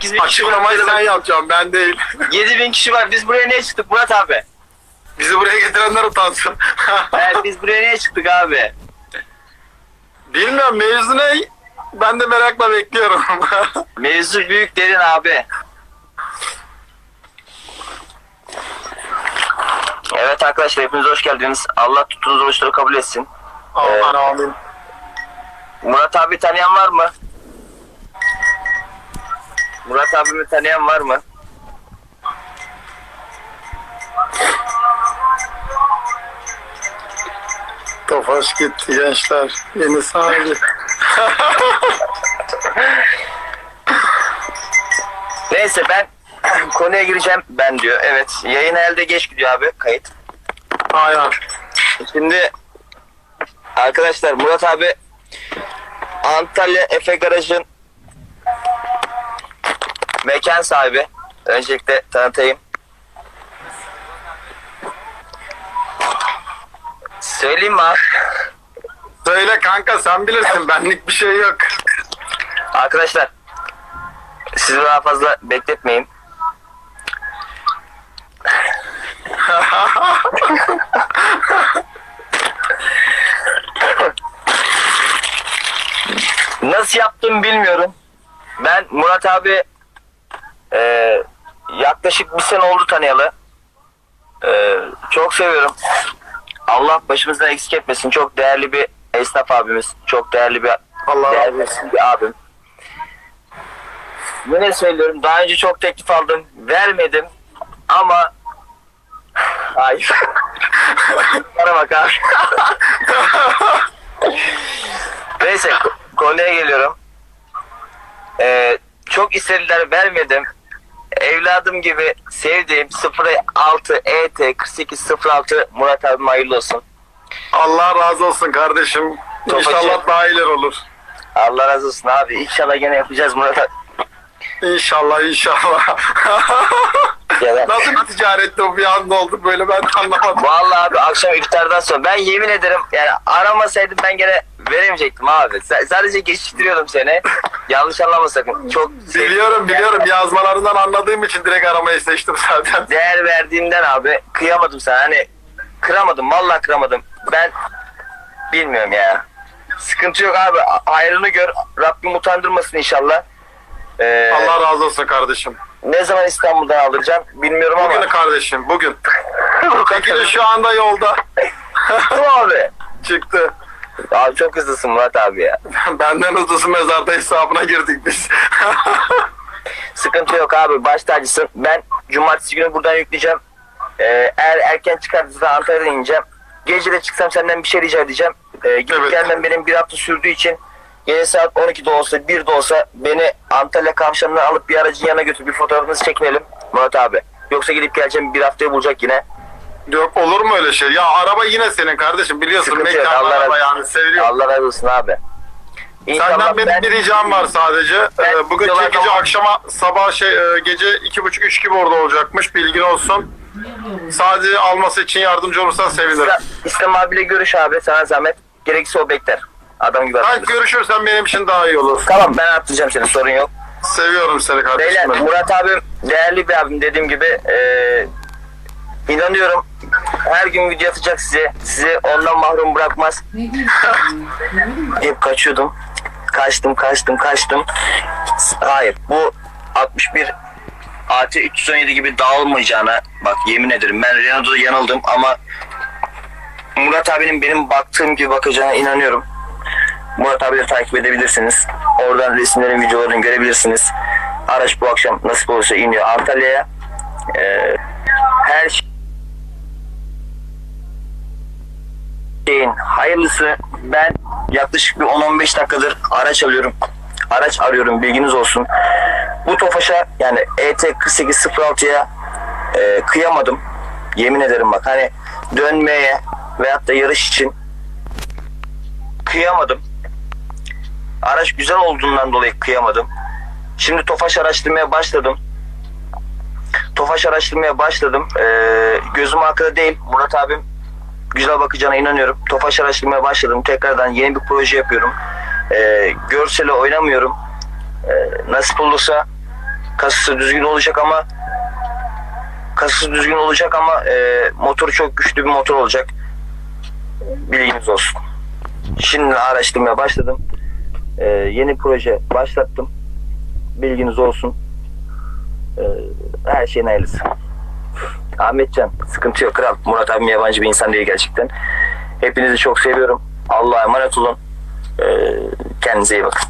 8 bin kişi var. Açıklamayı sen yapacaksın ben değil. 7 bin kişi var. Biz buraya niye çıktık Murat abi? Bizi buraya getirenler utansın. Evet, biz buraya niye çıktık abi? Bilmiyorum mevzu ne? Ben de merakla bekliyorum. Mevzu büyük derin abi. Evet arkadaşlar hepiniz hoş geldiniz. Allah tuttuğunuz oruçları kabul etsin. Aman amin. Murat abi tanıyan var mı? Murat abimi tanıyan var mı? Tofaş gitti gençler. Yeni sahibi. Neyse ben konuya gireceğim ben diyor. Evet yayın elde geç gidiyor abi kayıt. Aynen. Şimdi arkadaşlar Murat abi Antalya Efe Garaj'ın mekan sahibi. Öncelikle tanıtayım. Söyleyeyim mi abi? Söyle kanka sen bilirsin benlik bir şey yok. Arkadaşlar sizi daha fazla bekletmeyin. Nasıl yaptım bilmiyorum. Ben Murat abi e, yaklaşık bir sene oldu tanıyalı. E, çok seviyorum. Allah başımızdan eksik etmesin. Çok değerli bir esnaf abimiz. Çok değerli bir Allah değerli bir abim. Yine söylüyorum. Daha önce çok teklif aldım. Vermedim. Ama Hayır. Bana bak abi. Neyse konuya geliyorum. Ee, çok istediler vermedim. Evladım gibi sevdiğim 06 ET 4806 Murat abim hayırlı olsun. Allah razı olsun kardeşim. Tofaşı. İnşallah daha iyiler olur. Allah razı olsun abi. İnşallah gene yapacağız Murat abi. İnşallah inşallah. Nasıl bir ticarette o bir anda oldu böyle ben anlamadım. Vallahi abi akşam iftardan sonra ben yemin ederim yani aramasaydım ben gene veremeyecektim abi. S- sadece geçiştiriyordum seni. Yanlış anlama sakın. Çok Biliyorum biliyorum yazmalarından anladığım için direkt aramayı seçtim zaten. değer verdiğimden abi kıyamadım sana. Hani kıramadım vallahi kıramadım. Ben bilmiyorum ya. Sıkıntı yok abi. Hayrını gör. Rabbim utandırmasın inşallah. Ee, Allah razı olsun kardeşim. ne zaman İstanbul'dan aldıracağım bilmiyorum ama. Bugün kardeşim bugün. Peki de şu anda yolda Bu abi. çıktı. Abi çok hızlısın Murat abi ya. Benden hızlısı mezarda hesabına girdik biz. Sıkıntı yok abi baş tacısın. Ben cumartesi günü buradan yükleyeceğim. Ee, eğer erken çıkartırsa Antalya'dan ineceğim. Gece de çıksam senden bir şey rica edeceğim. Ee, gidip Evet. gelmem benim bir hafta sürdüğü için gece saat 12'de olsa 1'de olsa beni Antalya kavşağından alıp bir aracın yanına götür bir fotoğrafınızı çekinelim Murat abi. Yoksa gidip geleceğim bir haftaya bulacak yine. Yok olur mu öyle şey? Ya araba yine senin kardeşim biliyorsun Sıkıntı yok, Allah araba razı- yani seviyorum. Allah razı olsun abi. Senden benim ben- bir ricam var sadece. Ben Ee, Bugün videolarda- çekici akşama sabah şey e, gece iki buçuk üç gibi orada olacakmış. Bilgin olsun. Sadece alması için yardımcı olursan sevinirim. İslam- İslam abiyle görüş abi sana zahmet. Gerekirse o bekler. Adam gibi Ben görüşürsen benim için daha iyi olur. Tamam ben atlayacağım seni sorun yok. Seviyorum seni Beyler kardeşim. benim. Murat abim değerli bir abim dediğim gibi eee inanıyorum her gün video atacak size. Sizi ondan mahrum bırakmaz. Hep kaçıyordum. Kaçtım kaçtım kaçtım. Hayır bu 61 AT 317 gibi dağılmayacağına bak yemin ederim ben Renault'da yanıldım ama Murat abinin benim baktığım gibi bakacağına inanıyorum. Murat abileri takip edebilirsiniz. Oradan resimlerin, videolarını görebilirsiniz. Araç bu akşam nasip olursa iniyor Antalya'ya. Ee, her şeyin hayırlısı. Ben yaklaşık bir 10-15 dakikadır araç alıyorum. Araç arıyorum bilginiz olsun. Bu Tofaş'a yani ET 4806'ya e, kıyamadım. Yemin ederim bak hani dönmeye veyahut da yarış için kıyamadım. Araç güzel olduğundan dolayı kıyamadım. Şimdi Tofaş araştırmaya başladım. Tofaş araştırmaya başladım. Ee, gözüm arkada değil. Murat abim güzel bakacağına inanıyorum. Tofaş araştırmaya başladım. Tekrardan yeni bir proje yapıyorum. Ee, görsele oynamıyorum. Ee, nasip olursa Kasası düzgün olacak ama kasası düzgün olacak ama e, motoru çok güçlü bir motor olacak. Bilginiz olsun. Şimdi araştırmaya başladım. E, yeni proje başlattım. Bilginiz olsun. E, her şeyin hayırlısı. Ahmetcan sıkıntı yok kral. Murat abim yabancı bir insan değil gerçekten. Hepinizi çok seviyorum. Allah'a emanet olun. E, kendinize iyi bakın.